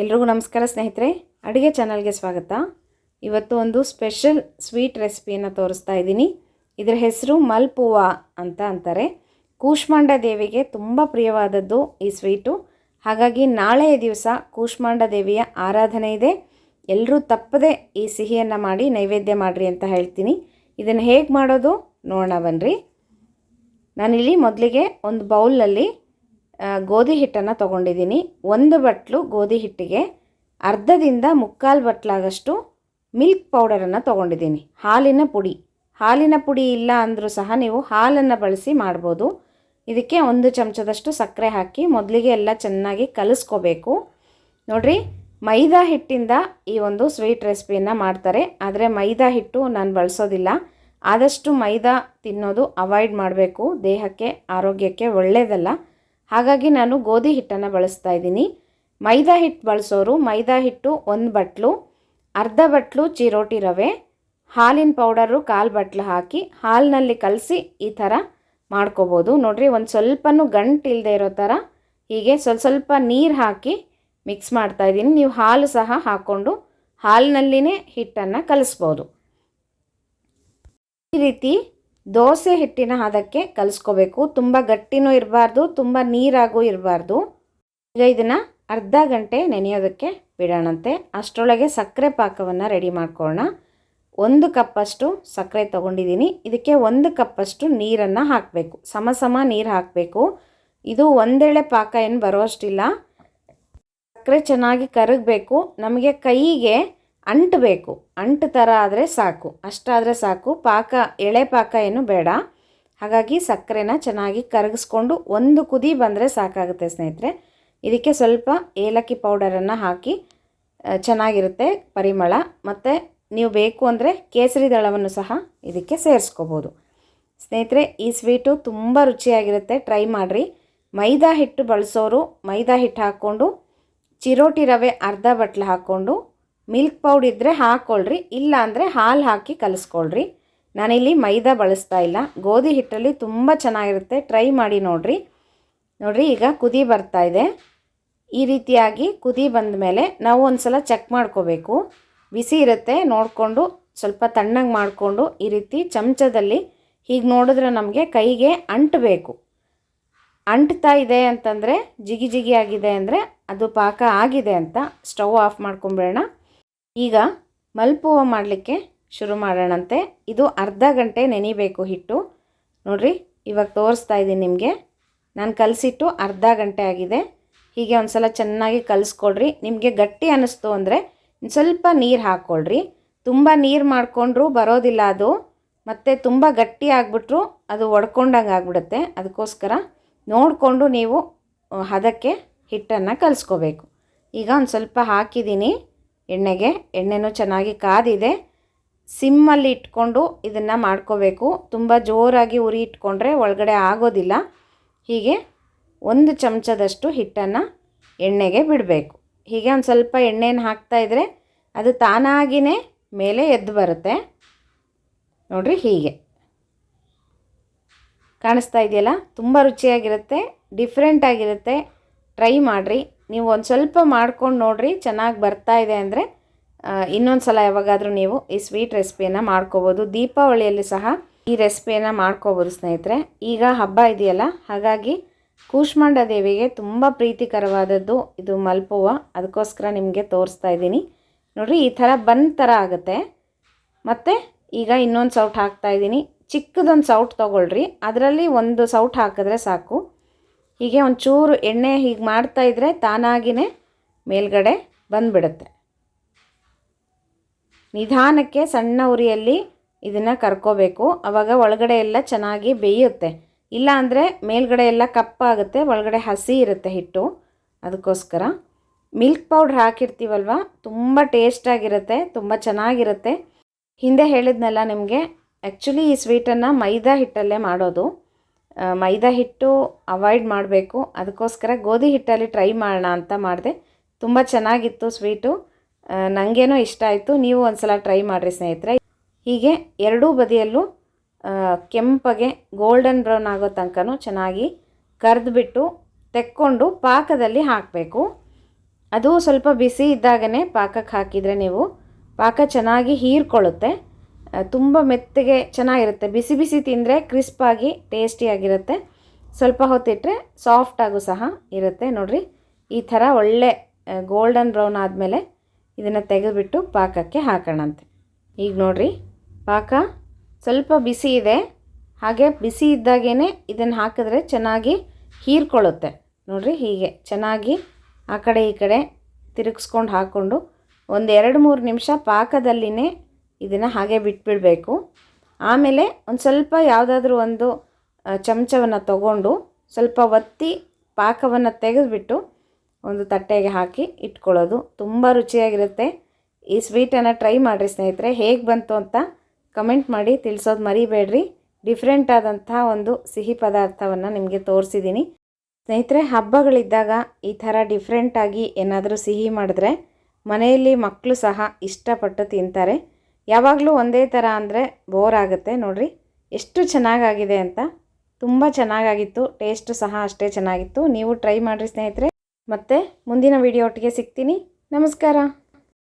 ಎಲ್ರಿಗೂ ನಮಸ್ಕಾರ ಸ್ನೇಹಿತರೆ, ಅಡುಗೆ ಚಾನಲ್ಗೆ ಸ್ವಾಗತ. ಇವತ್ತು ಒಂದು ಸ್ಪೆಷಲ್ ಸ್ವೀಟ್ ರೆಸಿಪಿಯನ್ನು ತೋರಿಸ್ತಾ ಇದ್ದೀನಿ. ಇದರ ಹೆಸರು ಮಲ್ಪೂವ ಅಂತ ಅಂತಾರೆ. ಕೂಷ್ಮಾಂಡ ದೇವಿಗೆ ತುಂಬ ಪ್ರಿಯವಾದದ್ದು ಈ ಸ್ವೀಟು. ಹಾಗಾಗಿ ನಾಳೆಯ ದಿವಸ ಕೂಷ್ಮಾಂಡ ದೇವಿಯ ಆರಾಧನೆ ಇದೆ. ಎಲ್ಲರೂ ತಪ್ಪದೆ ಈ ಸಿಹಿಯನ್ನು ಮಾಡಿ ನೈವೇದ್ಯ ಮಾಡಿರಿ ಅಂತ ಹೇಳ್ತೀನಿ. ಇದನ್ನು ಹೇಗೆ ಮಾಡೋದು ನೋಡೋಣ ಬನ್ನಿರಿ ನಾನಿಲ್ಲಿ ಮೊದಲಿಗೆ ಒಂದು ಬೌಲಲ್ಲಿ ಗೋಧಿ ಹಿಟ್ಟನ್ನು ತೊಗೊಂಡಿದ್ದೀನಿ. ಒಂದು ಬಟ್ಲು ಗೋಧಿ ಹಿಟ್ಟಿಗೆ, ಅರ್ಧದಿಂದ ಮುಕ್ಕಾಲು ಬಟ್ಲಾಗಷ್ಟು ಮಿಲ್ಕ್ ಪೌಡರನ್ನು ತೊಗೊಂಡಿದ್ದೀನಿ. ಹಾಲಿನ ಪುಡಿ. ಹಾಲಿನ ಪುಡಿ ಇಲ್ಲ ಅಂದರೂ ಸಹ ನೀವು ಹಾಲನ್ನು ಬಳಸಿ ಮಾಡ್ಬೋದು. ಇದಕ್ಕೆ ಒಂದು ಚಮಚದಷ್ಟು ಸಕ್ಕರೆ ಹಾಕಿ ಮೊದಲಿಗೆ ಎಲ್ಲ ಚೆನ್ನಾಗಿ ಕಲಿಸ್ಕೋಬೇಕು. ನೋಡಿರಿ, ಮೈದಾ ಹಿಟ್ಟಿಂದ ಈ ಒಂದು ಸ್ವೀಟ್ ರೆಸಿಪಿಯನ್ನು ಮಾಡ್ತಾರೆ. ಆದರೆ ಮೈದಾ ಹಿಟ್ಟು ನಾನು ಬಳಸೋದಿಲ್ಲ. ಆದಷ್ಟು ಮೈದಾ ತಿನ್ನೋದು ಅವಾಯ್ಡ್ ಮಾಡಬೇಕು. ದೇಹಕ್ಕೆ, ಆರೋಗ್ಯಕ್ಕೆ ಒಳ್ಳೆಯದಲ್ಲ ಹಾಗಾಗಿ ನಾನು ಗೋಧಿ ಹಿಟ್ಟನ್ನು ಬಳಸ್ತಾ ಇದ್ದೀನಿ. ಮೈದಾ ಹಿಟ್ಟು ಬಳಸೋರು ಮೈದಾ ಹಿಟ್ಟು ಒಂದು ಬಟ್ಲು, ಅರ್ಧ ಬಟ್ಲು ಚಿರೋಟಿ ರವೆ, ಹಾಲಿನ ಪೌಡರು ಕಾಲು ಬಟ್ಲು ಹಾಕಿ ಹಾಲಿನಲ್ಲಿ ಕಲಸಿ ಈ ಥರ ಮಾಡ್ಕೋಬೋದು. ನೋಡಿರಿ ಒಂದು ಸ್ವಲ್ಪನೂ ಗಂಟು ಇಲ್ಲದೆ ಇರೋ ಥರ ಹೀಗೆ ಸ್ವಲ್ಪ ಸ್ವಲ್ಪ ನೀರು ಹಾಕಿ ಮಿಕ್ಸ್ ಮಾಡ್ತಾ ಇದ್ದೀನಿ. ನೀವು ಹಾಲು ಸಹ ಹಾಕ್ಕೊಂಡು ಹಾಲಿನಲ್ಲಿನೇ ಹಿಟ್ಟನ್ನು ಕಲಿಸ್ಬೋದು. ಈ ರೀತಿ ದೋಸೆ ಹಿಟ್ಟಿನ ಹದಕ್ಕೆ ಕಲಿಸ್ಕೋಬೇಕು. ತುಂಬ ಗಟ್ಟಿನೂ ಇರಬಾರ್ದು, ತುಂಬ ನೀರಾಗೂ ಇರಬಾರ್ದು. ಈಗ ಇದನ್ನು ಅರ್ಧ ಗಂಟೆ ನೆನೆಯೋದಕ್ಕೆ ಬಿಡೋಣಂತೆ. ಅಷ್ಟರೊಳಗೆ ಸಕ್ಕರೆ ಪಾಕವನ್ನು ರೆಡಿ ಮಾಡ್ಕೊಳ್ಳೋಣ ಒಂದು ಕಪ್ಪಷ್ಟು ಸಕ್ಕರೆ ತೊಗೊಂಡಿದ್ದೀನಿ. ಇದಕ್ಕೆ ಒಂದು ಕಪ್ಪಷ್ಟು ನೀರನ್ನು ಹಾಕಬೇಕು. ಸಮ ಸಮ ನೀರು ಹಾಕಬೇಕು. ಇದು ಒಂದೇಳೆ ಪಾಕ ಏನು ಬರೋಷ್ಟಿಲ್ಲ ಸಕ್ಕರೆ ಚೆನ್ನಾಗಿ ಕರಗಬೇಕು. ನಮಗೆ ಕೈಗೆ ಅಂಟಬೇಕು. ಅಂಟು ಥರ ಆದರೆ ಸಾಕು. ಅಷ್ಟಾದರೆ ಸಾಕು. ಪಾಕ, ಎಳೆ ಪಾಕ ಏನು ಬೇಡ. ಹಾಗಾಗಿ ಸಕ್ಕರೆನ ಚೆನ್ನಾಗಿ ಕರಗಿಸ್ಕೊಂಡು ಒಂದು ಕುದಿ ಬಂದರೆ ಸಾಕಾಗುತ್ತೆ ಸ್ನೇಹಿತರೆ. ಇದಕ್ಕೆ ಸ್ವಲ್ಪ ಏಲಕ್ಕಿ ಪೌಡರನ್ನು ಹಾಕಿ ಚೆನ್ನಾಗಿರುತ್ತೆ ಪರಿಮಳ. ಮತ್ತು ನೀವು ಬೇಕು ಅಂದರೆ ಕೇಸರಿ ದಳವನ್ನು ಸಹ ಇದಕ್ಕೆ ಸೇರಿಸ್ಕೋಬೋದು. ಸ್ನೇಹಿತರೆ, ಈ ಸ್ವೀಟು ತುಂಬ ರುಚಿಯಾಗಿರುತ್ತೆ. ಟ್ರೈ ಮಾಡಿರಿ. ಮೈದಾ ಹಿಟ್ಟು ಬಳಸೋರು ಮೈದಾ ಹಿಟ್ಟು ಹಾಕ್ಕೊಂಡು, ಚಿರೋಟಿ ರವೆ ಅರ್ಧ ಬಟ್ಲು ಹಾಕ್ಕೊಂಡು ಮಿಲ್ಕ್ ಪೌಡರ್ ಇದ್ದರೆ ಹಾಕ್ಕೊಳ್ರಿ ಇಲ್ಲ ಅಂದರೆ ಹಾಲು ಹಾಕಿ ಕಲಿಸ್ಕೊಳ್ರಿ. ನಾನಿಲ್ಲಿ ಮೈದಾ ಬಳಸ್ತಾ ಇಲ್ಲ. ಗೋಧಿ ಹಿಟ್ಟಲ್ಲಿ ತುಂಬ ಚೆನ್ನಾಗಿರುತ್ತೆ. ಟ್ರೈ ಮಾಡಿ ನೋಡಿರಿ. ನೋಡಿರಿ, ಈಗ ಕುದಿ ಬರ್ತಾ ಇದೆ. ಈ ರೀತಿಯಾಗಿ ಕುದಿ ಬಂದ ಮೇಲೆ ನಾವು ಒಂದು ಸಲ ಚೆಕ್ ಮಾಡ್ಕೋಬೇಕು. ಬಿಸಿ ಇರುತ್ತೆ, ನೋಡಿಕೊಂಡು ಸ್ವಲ್ಪ ತಣ್ಣಗೆ ಮಾಡಿಕೊಂಡು ಈ ರೀತಿ ಚಮಚದಲ್ಲಿ ಹೀಗೆ ನೋಡಿದ್ರೆ ನಮಗೆ ಕೈಗೆ ಅಂಟಬೇಕು. ಅಂಟ್ತಾ ಇದೆ ಅಂತಂದರೆ, ಜಿಗಿ ಜಿಗಿ ಆಗಿದೆ ಅಂದರೆ ಅದು ಪಾಕ ಆಗಿದೆ ಅಂತ ಸ್ಟವ್ ಆಫ್ ಮಾಡ್ಕೊಂಬಿಡೋಣ. ಈಗ ಮಲ್ಪುವ ಮಾಡಲಿಕ್ಕೆ ಶುರು ಮಾಡೋಣಂತೆ. ಇದು ಅರ್ಧ ಗಂಟೆ ನೆನಿಬೇಕು ಹಿಟ್ಟು. ನೋಡಿರಿ, ಇವಾಗ ತೋರಿಸ್ತಾ ಇದ್ದೀನಿ ನಿಮಗೆ. ನಾನು ಕಲಸಿಟ್ಟು ಅರ್ಧ ಗಂಟೆ ಆಗಿದೆ. ಹೀಗೆ ಒಂದು ಸಲ ಚೆನ್ನಾಗಿ ಕಲಿಸ್ಕೊಳ್ರಿ ನಿಮಗೆ ಗಟ್ಟಿ ಅನ್ನಿಸ್ತು ಅಂದರೆ ಸ್ವಲ್ಪ ನೀರು ಹಾಕ್ಕೊಳ್ರಿ ತುಂಬ ನೀರು ಮಾಡಿಕೊಂಡ್ರೂ ಬರೋದಿಲ್ಲ ಅದು. ಮತ್ತು ತುಂಬ ಗಟ್ಟಿ ಆಗಿಬಿಟ್ರು ಅದು ಒಡ್ಕೊಂಡಂಗೆ ಆಗಿಬಿಡುತ್ತೆ. ಅದಕ್ಕೋಸ್ಕರ ನೋಡಿಕೊಂಡು ನೀವು ಹದಕ್ಕೆ ಹಿಟ್ಟನ್ನು ಕಲಿಸ್ಕೋಬೇಕು. ಈಗ ಒಂದು ಸ್ವಲ್ಪ ಹಾಕಿದ್ದೀನಿ. ಎಣ್ಣೆಗೆ. ಎಣ್ಣೆನೂ ಚೆನ್ನಾಗಿ ಕಾದಿದೆ. ಸಿಮ್ಮಲ್ಲಿ ಇಟ್ಕೊಂಡು ಇದನ್ನು ಮಾಡ್ಕೋಬೇಕು. ತುಂಬ ಜೋರಾಗಿ ಉರಿ ಇಟ್ಕೊಂಡ್ರೆ ಒಳಗಡೆ ಆಗೋದಿಲ್ಲ. ಹೀಗೆ ಒಂದು ಚಮಚದಷ್ಟು ಹಿಟ್ಟನ್ನು ಎಣ್ಣೆಗೆ ಬಿಡಬೇಕು. ಹೀಗೆ ಒಂದು ಸ್ವಲ್ಪ ಎಣ್ಣೆನ ಹಾಕ್ತಾಯಿದ್ರೆ ಅದು ತಾನಾಗಿಯೇ ಮೇಲೆ ಎದ್ದು ಬರುತ್ತೆ. ನೋಡಿರಿ ಹೀಗೆ. ಕಾಣಿಸ್ತಾ ಇದೆಯಲ್ಲ? ತುಂಬ ರುಚಿಯಾಗಿರುತ್ತೆ ಡಿಫ್ರೆಂಟ್ ಆಗಿರುತ್ತೆ. ಟ್ರೈ ಮಾಡಿರಿ. ನೀವು ಒಂದು ಸ್ವಲ್ಪ ಮಾಡ್ಕೊಂಡು ನೋಡಿರಿ, ಚೆನ್ನಾಗಿ ಬರ್ತಾ ಇದೆ ಅಂದರೆ ಇನ್ನೊಂದು ಸಲ ಯಾವಾಗಾದರೂ ನೀವು ಈ ಸ್ವೀಟ್ ರೆಸಿಪಿಯನ್ನು ಮಾಡ್ಕೋಬೋದು. ದೀಪಾವಳಿಯಲ್ಲಿ ಸಹ ಈ ರೆಸಿಪಿಯನ್ನು ಮಾಡ್ಕೋಬೋದು ಸ್ನೇಹಿತರೆ. ಈಗ ಹಬ್ಬ ಇದೆಯಲ್ಲ, ಹಾಗಾಗಿ ಕೂಷ್ಮಾಂಡ ದೇವಿಗೆ ತುಂಬ ಪ್ರೀತಿಕರವಾದದ್ದು ಇದು ಮಲ್ಪುವ. ಅದಕ್ಕೋಸ್ಕರ ನಿಮಗೆ ತೋರಿಸ್ತಾ ಇದ್ದೀನಿ. ನೋಡಿರಿ, ಈ ಥರ ಬಂದ್ ಥರ ಆಗುತ್ತೆ. ಮತ್ತು ಈಗ ಇನ್ನೊಂದು ಸೌಟ್ ಹಾಕ್ತಾ ಇದ್ದೀನಿ. ಚಿಕ್ಕದೊಂದು ಸೌಟ್ ತೊಗೊಳ್ರಿ. ಅದರಲ್ಲಿ ಒಂದು ಸೌಟ್ ಹಾಕಿದ್ರೆ ಸಾಕು. ಹೀಗೆ ಒಂಚೂರು ಎಣ್ಣೆ ಹೀಗೆ ಮಾಡ್ತಾ ಇದ್ದರೆ ತಾನಾಗಿಯೇ ಮೇಲ್ಗಡೆ ಬಂದುಬಿಡುತ್ತೆ. ನಿಧಾನಕ್ಕೆ ಸಣ್ಣ ಉರಿಯಲ್ಲಿ ಇದನ್ನು ಕರ್ಕೋಬೇಕು. ಆವಾಗ ಒಳಗಡೆ ಎಲ್ಲ ಚೆನ್ನಾಗಿ ಬೇಯುತ್ತೆ. ಇಲ್ಲ ಅಂದರೆ ಮೇಲ್ಗಡೆ ಎಲ್ಲ ಕಪ್ಪಾಗುತ್ತೆ ಒಳಗಡೆ ಹಸಿ ಇರುತ್ತೆ ಹಿಟ್ಟು. ಅದಕ್ಕೋಸ್ಕರ ಮಿಲ್ಕ್ ಪೌಡ್ರ್ ಹಾಕಿರ್ತೀವಲ್ವ, ತುಂಬ ಟೇಸ್ಟಾಗಿರುತ್ತೆ ತುಂಬ ಚೆನ್ನಾಗಿರುತ್ತೆ. ಹಿಂದೆ ಹೇಳಿದ್ನಲ್ಲ ನಿಮಗೆ ಆ್ಯಕ್ಚುಲಿ ಈ ಸ್ವೀಟನ್ನು ಮೈದಾ ಹಿಟ್ಟಲ್ಲೇ ಮಾಡೋದು. ಮೈದಾ ಹಿಟ್ಟು ಅವಾಯ್ಡ್ ಮಾಡಬೇಕು. ಅದಕ್ಕೋಸ್ಕರ ಗೋಧಿ ಹಿಟ್ಟಲ್ಲಿ ಟ್ರೈ ಮಾಡೋಣ ಅಂತ ಮಾಡಿದೆ. ತುಂಬ ಚೆನ್ನಾಗಿತ್ತು ಸ್ವೀಟು ನನಗೇನೋ ಇಷ್ಟ ಆಯಿತು. ನೀವು ಒಂದು ಸಲ ಟ್ರೈ ಮಾಡಿರಿ ಸ್ನೇಹಿತರೆ. ಹೀಗೆ ಎರಡೂ ಬದಿಯಲ್ಲೂ ಕೆಂಪಗೆ ಗೋಲ್ಡನ್ ಬ್ರೌನ್ ಆಗೋ ತನಕನೂ ಚೆನ್ನಾಗಿ ಕರೆದ್ಬಿಟ್ಟು ತೆಕ್ಕೊಂಡು ಪಾಕದಲ್ಲಿ ಹಾಕಬೇಕು. ಅದು ಸ್ವಲ್ಪ ಬಿಸಿ ಇದ್ದಾಗನೇ ಪಾಕಕ್ಕೆ ಹಾಕಿದರೆ ನೀವು ಪಾಕ ಚೆನ್ನಾಗಿ ಹೀರ್ಕೊಳ್ಳುತ್ತೆ. ತುಂಬ ಮೆತ್ತಗೆ ಚೆನ್ನಾಗಿರುತ್ತೆ. ಬಿಸಿ ಬಿಸಿ ತಿಂದರೆ ಕ್ರಿಸ್ಪಾಗಿ ಟೇಸ್ಟಿಯಾಗಿರುತ್ತೆ ಸ್ವಲ್ಪ ಹೊತ್ತಿಟ್ಟರೆ ಸಾಫ್ಟಾಗೂ ಸಹ ಇರುತ್ತೆ. ನೋಡಿರಿ, ಈ ಥರ ಒಳ್ಳೆ ಗೋಲ್ಡನ್ ಬ್ರೌನ್ ಆದಮೇಲೆ ಇದನ್ನು ತೆಗೆದುಬಿಟ್ಟು ಪಾಕಕ್ಕೆ ಹಾಕೋಣಂತೆ. ಈಗ ನೋಡಿರಿ, ಪಾಕ ಸ್ವಲ್ಪ ಬಿಸಿ ಇದೆ. ಹಾಗೆ ಬಿಸಿ ಇದ್ದಾಗೇ ಇದನ್ನು ಹಾಕಿದ್ರೆ ಚೆನ್ನಾಗಿ ಹೀರ್ಕೊಳ್ಳುತ್ತೆ. ನೋಡಿರಿ, ಹೀಗೆ ಚೆನ್ನಾಗಿ ಆ ಕಡೆ ಈ ಕಡೆ ತಿರುಗಿಸ್ಕೊಂಡು ಹಾಕ್ಕೊಂಡು ಒಂದು ಎರಡು ಮೂರು ನಿಮಿಷ ಪಾಕದಲ್ಲಿನೇ ಇದನ್ನು ಹಾಗೆ ಬಿಟ್ಬಿಡಬೇಕು. ಆಮೇಲೆ ಒಂದು ಸ್ವಲ್ಪ ಯಾವುದಾದ್ರೂ ಒಂದು ಚಮಚವನ್ನು ತಗೊಂಡು ಸ್ವಲ್ಪ ಒತ್ತಿ ಪಾಕವನ್ನು ತೆಗೆದುಬಿಟ್ಟು ಒಂದು ತಟ್ಟೆಗೆ ಹಾಕಿ ಇಟ್ಕೊಳ್ಳೋದು. ತುಂಬ ರುಚಿಯಾಗಿರುತ್ತೆ. ಈ ಸ್ವೀಟನ್ನು ಟ್ರೈ ಮಾಡಿರಿ ಸ್ನೇಹಿತರೆ. ಹೇಗೆ ಬಂತು ಅಂತ ಕಮೆಂಟ್ ಮಾಡಿ ತಿಳಿಸೋದು ಮರಿಬೇಡ್ರಿ. ಡಿಫ್ರೆಂಟ್ ಆದಂಥ ಒಂದು ಸಿಹಿ ಪದಾರ್ಥವನ್ನು ನಿಮಗೆ ತೋರಿಸಿದ್ದೀನಿ ಸ್ನೇಹಿತರೆ, ಹಬ್ಬಗಳಿದ್ದಾಗ ಈ ಥರ ಡಿಫ್ರೆಂಟಾಗಿ ಏನಾದರೂ ಸಿಹಿ ಮಾಡಿದ್ರೆ ಮನೆಯಲ್ಲಿ ಮಕ್ಕಳು ಸಹ ಇಷ್ಟಪಟ್ಟು ತಿಂತಾರೆ. ಯಾವಾಗಲೂ ಒಂದೇ ಥರ ಅಂದರೆ ಬೋರ್ ಆಗುತ್ತೆ ನೋಡಿರಿ. ಎಷ್ಟು ಚೆನ್ನಾಗಾಗಿದೆ ಅಂತ. ತುಂಬ ಚೆನ್ನಾಗಾಗಿತ್ತು. ಟೇಸ್ಟು ಸಹ ಅಷ್ಟೇ ಚೆನ್ನಾಗಿತ್ತು. ನೀವು ಟ್ರೈ ಮಾಡಿರಿ ಸ್ನೇಹಿತರೆ. ಮತ್ತು ಮುಂದಿನ ವಿಡಿಯೋ ಒಟ್ಟಿಗೆ ಸಿಗ್ತೀನಿ. ನಮಸ್ಕಾರ.